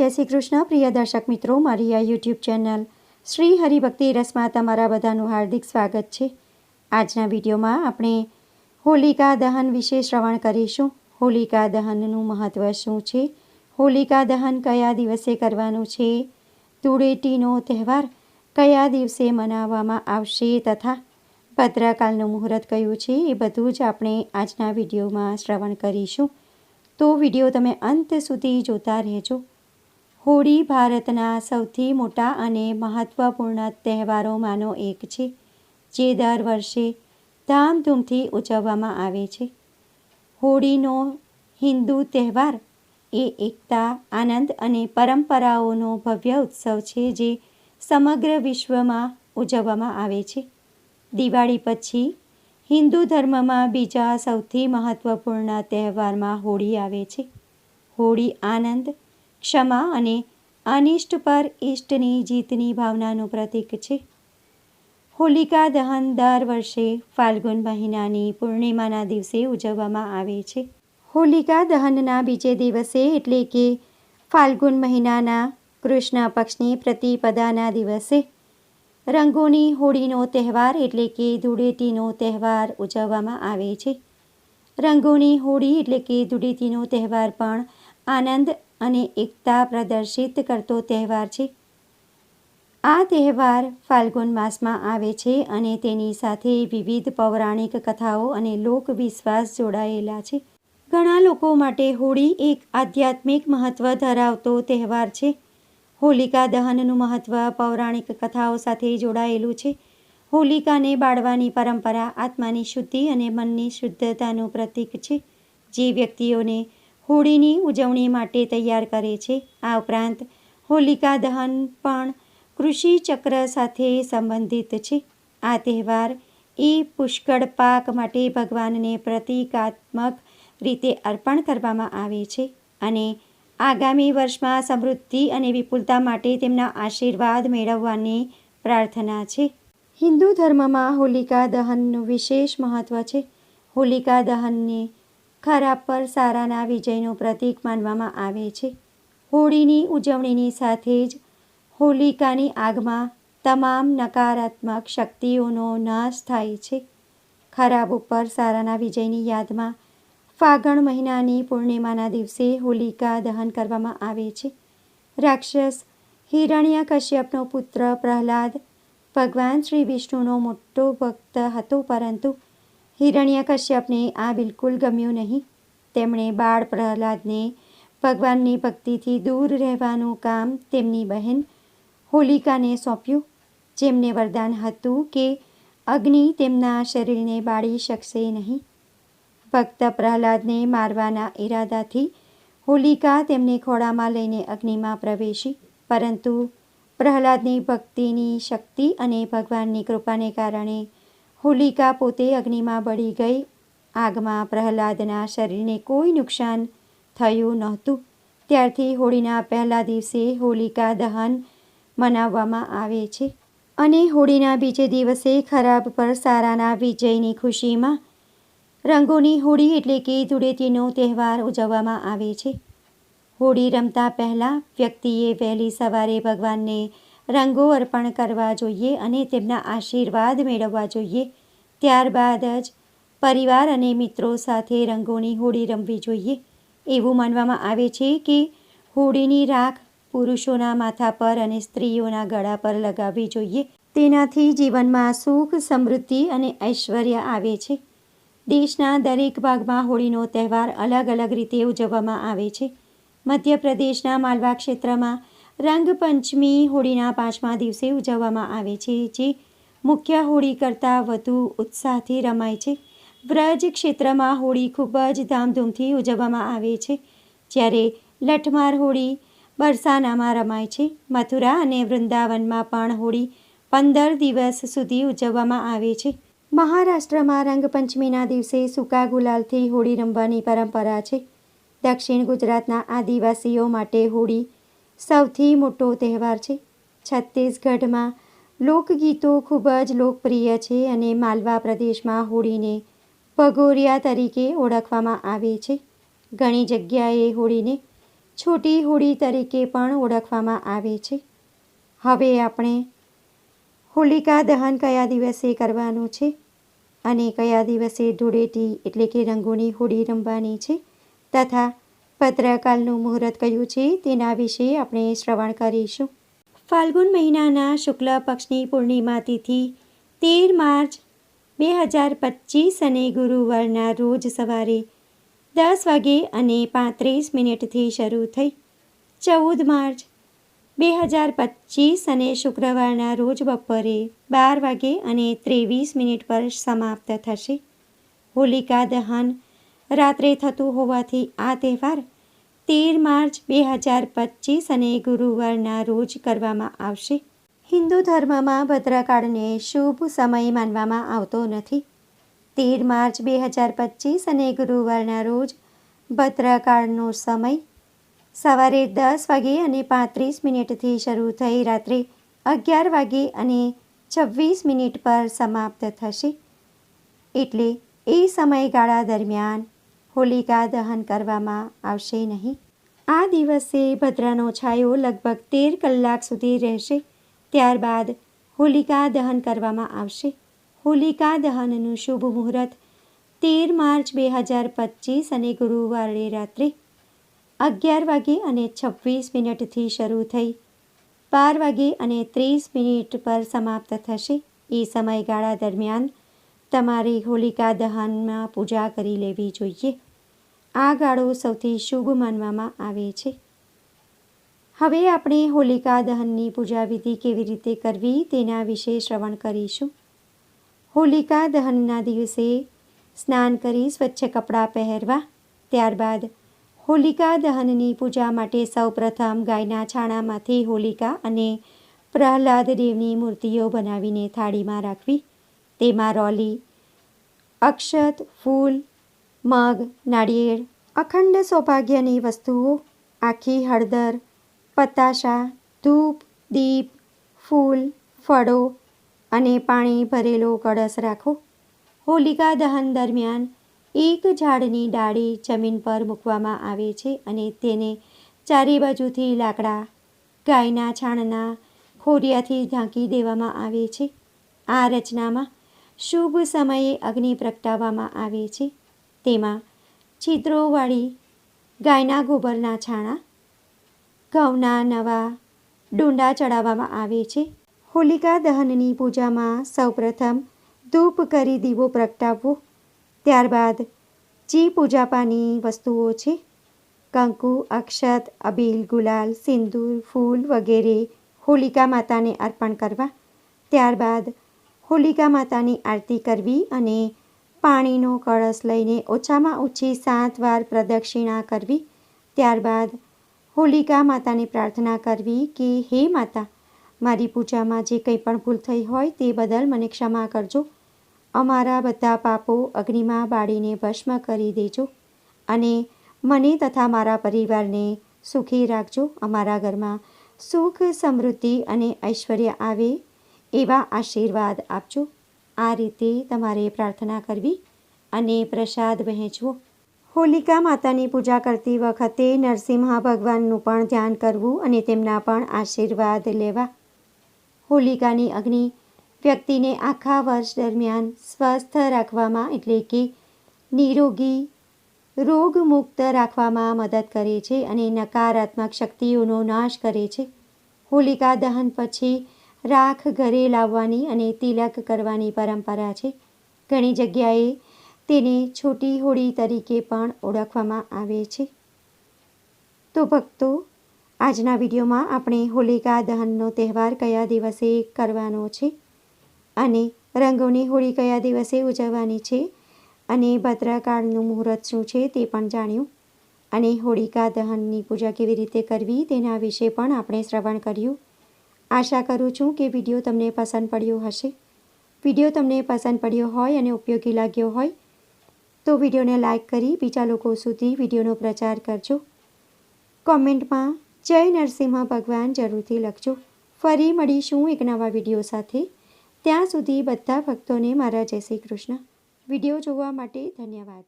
જય શ્રી કૃષ્ણ, પ્રિય દર્શક મિત્રો, મારી આ યુટ્યુબ ચેનલ શ્રી હરિભક્તિ રસમાં તમારા બધાનું હાર્દિક સ્વાગત છે. આજના વિડીયોમાં આપણે હોલિકા દહન વિશે શ્રવણ કરીશું. હોલિકા દહનનું મહત્ત્વ શું છે? હોલિકા દહન કયા દિવસે કરવાનું છે? ધૂળેટીનો તહેવાર કયા દિવસે મનાવવામાં આવશે તથા ભદ્રકાલનું મુહૂર્ત કયું છે? એ બધું જ આપણે આજના વિડીયોમાં શ્રવણ કરીશું. તો વીડિયો તમે અંત સુધી જોતા રહેજો. હોળી ભારતના સૌથી મોટા અને મહત્ત્વપૂર્ણ તહેવારોમાંનો એક છે, જે દર વર્ષે ધામધૂમથી ઉજવવામાં આવે છે. હોળીનો હિન્દુ તહેવાર એ એકતા, આનંદ અને પરંપરાઓનો ભવ્ય ઉત્સવ છે, જે સમગ્ર વિશ્વમાં ઉજવવામાં આવે છે. દિવાળી પછી હિન્દુ ધર્મમાં બીજા સૌથી મહત્ત્વપૂર્ણ તહેવારમાં હોળી આવે છે. હોળી આનંદ ક્ષમા અને અનિષ્ટ પર ઇષ્ટની જીતની ભાવનાનું પ્રતીક છે. હોલિકા દહન દર વર્ષે ફાલ્ગુન મહિનાની પૂર્ણિમાના દિવસે ઉજવવામાં આવે છે. હોલિકા દહનના બીજે દિવસે એટલે કે ફાલ્ગુન મહિનાના કૃષ્ણ પક્ષની પ્રતિપદાના દિવસે રંગોની હોળીનો તહેવાર એટલે કે ધૂળેટીનો તહેવાર ઉજવવામાં આવે છે. રંગોની હોળી એટલે કે ધૂળેટીનો તહેવાર પણ આનંદ અને એકતા પ્રદર્શિત કરતો તહેવાર છે. આ તહેવાર ફાલ્ગુન માસમાં આવે છે અને તેની સાથે વિવિધ પૌરાણિક કથાઓ અને લોકવિશ્વાસ જોડાયેલા છે. ઘણા લોકો માટે હોળી એક આધ્યાત્મિક મહત્ત્વ ધરાવતો તહેવાર છે. હોલિકા દહનનું મહત્ત્વ પૌરાણિક કથાઓ સાથે જોડાયેલું છે. હોલિકાને બાળવાની પરંપરા, આત્માની શુદ્ધિ અને મનની શુદ્ધતાનું પ્રતીક છે. જે વ્યક્તિઓને હોળીની ઉજવણી માટે તૈયાર કરે છે. આ ઉપરાંત હોલિકા દહન પણ કૃષિ ચક્ર સાથે સંબંધિત છે. આ તહેવાર એ પુષ્કળ પાક માટે ભગવાનને પ્રતિકાત્મક રીતે અર્પણ કરવામાં આવે છે અને આગામી વર્ષમાં સમૃદ્ધિ અને વિપુલતા માટે તેમના આશીર્વાદ મેળવવાની પ્રાર્થના છે. હિન્દુ ધર્મમાં હોલિકા દહનનું વિશેષ મહત્ત્વ છે. હોલિકા દહનને ખરાબ પર સારાના વિજયનું પ્રતીક માનવામાં આવે છે. હોળીની ઉજવણીની સાથે જ હોલિકાની આગમાં તમામ નકારાત્મક શક્તિઓનો નાશ થાય છે. ખરાબ ઉપર સારાના વિજયની યાદમાં ફાગણ મહિનાની પૂર્ણિમાના દિવસે હોલિકા દહન કરવામાં આવે છે. રાક્ષસ હિરણ્ય કશ્યપનો પુત્ર પ્રહલાદ ભગવાન શ્રી વિષ્ણુનો મોટો ભક્ત હતો પરંતુ હિરણ્ય કશ્યપને આ બિલકુલ ગમ્યું નહીં. તેમણે બાળ પ્રહલાદને ભગવાનની ભક્તિથી દૂર રહેવાનું કામ તેમની બહેન હોલિકાને સોંપ્યું, જેમને વરદાન હતું કે અગ્નિ તેમના શરીરને બાળી શકશે નહીં. ભક્ત પ્રહલાદને મારવાના ઈરાદાથી હોલિકા તેમને ખોળામાં લઈને અગ્નિમાં પ્રવેશી, પરંતુ પ્રહલાદની ભક્તિની શક્તિ અને ભગવાનની કૃપાને કારણે હોલિકા પોતે અગ્નિમાં બળી ગઈ. આગમાં પ્રહલાદના શરીરને કોઈ નુકસાન થયું નહોતું. ત્યારથી હોળીના પહેલા દિવસે હોલિકા દહન મનાવવામાં આવે છે અને હોળીના બીજે દિવસે ખરાબ પર સારાના વિજયની ખુશીમાં રંગોની હોળી એટલે કે ધૂળેટીનો તહેવાર ઉજવવામાં આવે છે. હોળી રમતા પહેલાં વ્યક્તિએ વહેલી સવારે ભગવાનને રંગો અર્પણ કરવા જોઈએ અને તેમના આશીર્વાદ મેળવવા જોઈએ. ત્યારબાદ જ પરિવાર અને મિત્રો સાથે રંગોની હોળી રમવી જોઈએ. એવું માનવામાં આવે છે કે હોળીની રાખ પુરુષોના માથા પર અને સ્ત્રીઓના ગળા પર લગાવવી જોઈએ. તેનાથી જીવનમાં સુખ, સમૃદ્ધિ અને ઐશ્વર્ય આવે છે. દેશના દરેક ભાગમાં હોળીનો તહેવાર અલગ અલગ રીતે ઉજવવામાં આવે છે. મધ્યપ્રદેશના માલવા ક્ષેત્રમાં રંગપંચમી હોળીના પાંચમા દિવસે ઉજવવામાં આવે છે, જે મુખ્ય હોળી કરતાં વધુ ઉત્સાહથી રમાય છે. વ્રજ ક્ષેત્રમાં હોળી ખૂબ જ ધામધૂમથી ઉજવવામાં આવે છે, જ્યારે લઠમાર હોળી બરસાનામાં રમાય છે. મથુરા અને વૃંદાવનમાં પણ હોળી પંદર દિવસ સુધી ઉજવવામાં આવે છે. મહારાષ્ટ્રમાં રંગપંચમીના દિવસે સૂકા ગુલાલથી હોળી રમવાની પરંપરા છે. દક્ષિણ ગુજરાતના આદિવાસીઓ માટે હોળી સૌથી મોટો તહેવાર છે. છત્તીસગઢમાં લોકગીતો ખૂબ જ લોકપ્રિય છે અને માલવા પ્રદેશમાં હોળીને ભગોરિયા તરીકે ઓળખવામાં આવે છે. ઘણી જગ્યાએ હોળીને છોટી હોળી તરીકે પણ ઓળખવામાં આવે છે. હવે આપણે હોલિકા દહન કયા દિવસે કરવાનું છે અને કયા દિવસે ધૂળેટી એટલે કે રંગોની હોળી રમવાની છે તથા ભદ્રકાલનું મુહૂર્ત કયું છે, તેના વિશે આપણે શ્રવણ કરીશું. ફાલ્ગુન મહિનાના શુક્લ પક્ષની પૂર્ણિમા તિથિ તેર માર્ચ બે હજાર પચીસ અને ગુરુવારના રોજ સવારે દસ વાગે અને પાંત્રીસ મિનિટથી શરૂ થઈ. ચૌદ માર્ચ બે હજાર પચીસ અને શુક્રવારના રોજ બપોરે બાર વાગે અને ત્રેવીસ મિનિટ પર સમાપ્ત થશે. હોલિકા દહન રાત્રે થતું હોવાથી આ તહેવાર તેર માર્ચ બે હજાર પચીસ અને ગુરુવારના રોજ કરવામાં આવશે. હિન્દુ ધર્મમાં ભદ્રકાળને શુભ સમય માનવામાં આવતો નથી. તેર માર્ચ બે હજાર પચીસ અને ગુરુવારના રોજ ભદ્રકાળનો સમય સવારે દસ વાગે અને પાંત્રીસ મિનિટથી શરૂ થઈ રાત્રે અગિયાર વાગે અને છવ્વીસ મિનિટ પર સમાપ્ત થશે. એટલે એ સમયગાળા દરમિયાન હોલિકા દહન કરવામાં આવશે નહીં. આ દિવસે ભદ્રાનો છાયો લગભગ તેર કલાક સુધી રહેશે. ત્યારબાદ હોલિકા દહન કરવામાં આવશે. હોલિકા દહનનું શુભ મુહૂર્ત તેર માર્ચ બે હજાર પચીસ અને ગુરુવારે રાત્રે અગિયાર વાગે અને છવ્વીસ મિનિટથી શરૂ થઈ. બાર વાગે અને ત્રીસ મિનિટ પર સમાપ્ત થશે. એ સમયગાળા દરમિયાન તમારે હોલિકા દહનમાં પૂજા કરી લેવી જોઈએ. આ ગાળો સૌથી શુભ માનવામાં આવે છે. હવે આપણે હોલિકા દહનની પૂજા વિધિ કેવી રીતે કરવી તેના વિશે શ્રવણ કરીશું. હોલિકા દહનના દિવસે સ્નાન કરી સ્વચ્છ કપડાં પહેરવા, ત્યારબાદ હોલિકા દહનની પૂજા માટે સૌપ્રથમ ગાયના છાણામાંથી હોલિકા અને પ્રહલાદ દેવની મૂર્તિઓ બનાવીને થાળીમાં રાખવી. તેમાં રોલી અક્ષત, ફૂલ, મગ, નાળિયેર, અખંડ સૌભાગ્યની વસ્તુઓ, આખી હળદર, પતાશા, ધૂપ, દીપ, ફૂલ, ફળો અને પાણી ભરેલો કળશ રાખો. હોલિકા દહન દરમિયાન એક ઝાડની ડાળી જમીન પર મૂકવામાં આવે છે અને તેને ચારે બાજુથી લાકડા, ગાયના છાણના ખોરિયાથી ઢાંકી દેવામાં આવે છે. આ રચનામાં શુભ સમયે અગ્નિ પ્રગટાવવામાં આવે છે. તેમાં છિદ્રોવાળી ગાયના ગોબરના છાણા, ઘઉંના નવા ડુંડા ચડાવવામાં આવે છે. હોલિકા દહનની પૂજામાં સૌપ્રથમ ધૂપ કરી દીવો પ્રગટાવવો. ત્યારબાદ જે પૂજાપાની વસ્તુઓ છે. કંકુ, અક્ષત, અબીલ, ગુલાલ, સિંદૂર, ફૂલ વગેરે હોલિકા માતાને અર્પણ કરવા. ત્યારબાદ હોલિકા માતાની આરતી કરવી અને પાણીનો કળશ લઈને ઓછામાં ઓછી સાત વાર પ્રદક્ષિણા કરવી. ત્યારબાદ હોલિકા માતાને પ્રાર્થના કરવી કે, હે માતા, મારી પૂજામાં જે કંઈ પણ ભૂલ થઈ હોય તે બદલ મને ક્ષમા કરજો. અમારા બધા પાપો અગ્નિમાં બાળીને ભસ્મ કરી દેજો અને મને તથા મારા પરિવારને સુખી રાખજો. અમારા ઘરમાં સુખ, સમૃદ્ધિ અને ઐશ્વર્ય આવે એવા આશીર્વાદ આપજો. આ રીતે તમારે પ્રાર્થના કરવી અને પ્રસાદ વહેંચવો. હોલિકા માતાની પૂજા કરતી વખતે નરસિંહ ભગવાનનું પણ ધ્યાન કરવું અને તેમના પણ આશીર્વાદ લેવા. હોલિકાની અગ્નિ વ્યક્તિને આખા વર્ષ દરમિયાન સ્વસ્થ રાખવામાં એટલે કે નિરોગી, રોગમુક્ત રાખવામાં મદદ કરે છે અને નકારાત્મક શક્તિઓનો નાશ કરે છે. હોલિકા દહન પછી રાખ ઘરે લાવવાની અને તિલક કરવાની પરંપરા છે. ઘણી જગ્યાએ તેને છોટી હોળી તરીકે પણ ઓળખવામાં આવે છે. તો ભક્તો, આજના વિડીયોમાં આપણે હોલિકા દહનનો તહેવાર કયા દિવસે કરવાનો છે અને રંગોની હોળી કયા દિવસે ઉજવવાની છે અને ભદ્રકાળનું મુહૂર્ત શું છે તે પણ જાણ્યું. અને હોળિકા દહનની પૂજા કેવી રીતે કરવી તેના વિશે પણ આપણે શ્રવણ કર્યું. આશા કરું છું કે વીડિયો તમને પસંદ પડ્યો હશે. વીડિયો તમને પસંદ પડ્યો હોય અને ઉપયોગી લાગ્યો હોય, તો વિડીયોને લાઇક કરી બીજા લોકો સુધી વિડીયોનો પ્રચાર કરજો. કોમેન્ટમાં જય નરસિંહ ભગવાન જરૂરથી લખજો. ફરી મળીશું એક નવા વીડિયો સાથે. ત્યાં સુધી બધા ભક્તોને મારા જય શ્રી કૃષ્ણ. વીડિયો જોવા માટે ધન્યવાદ.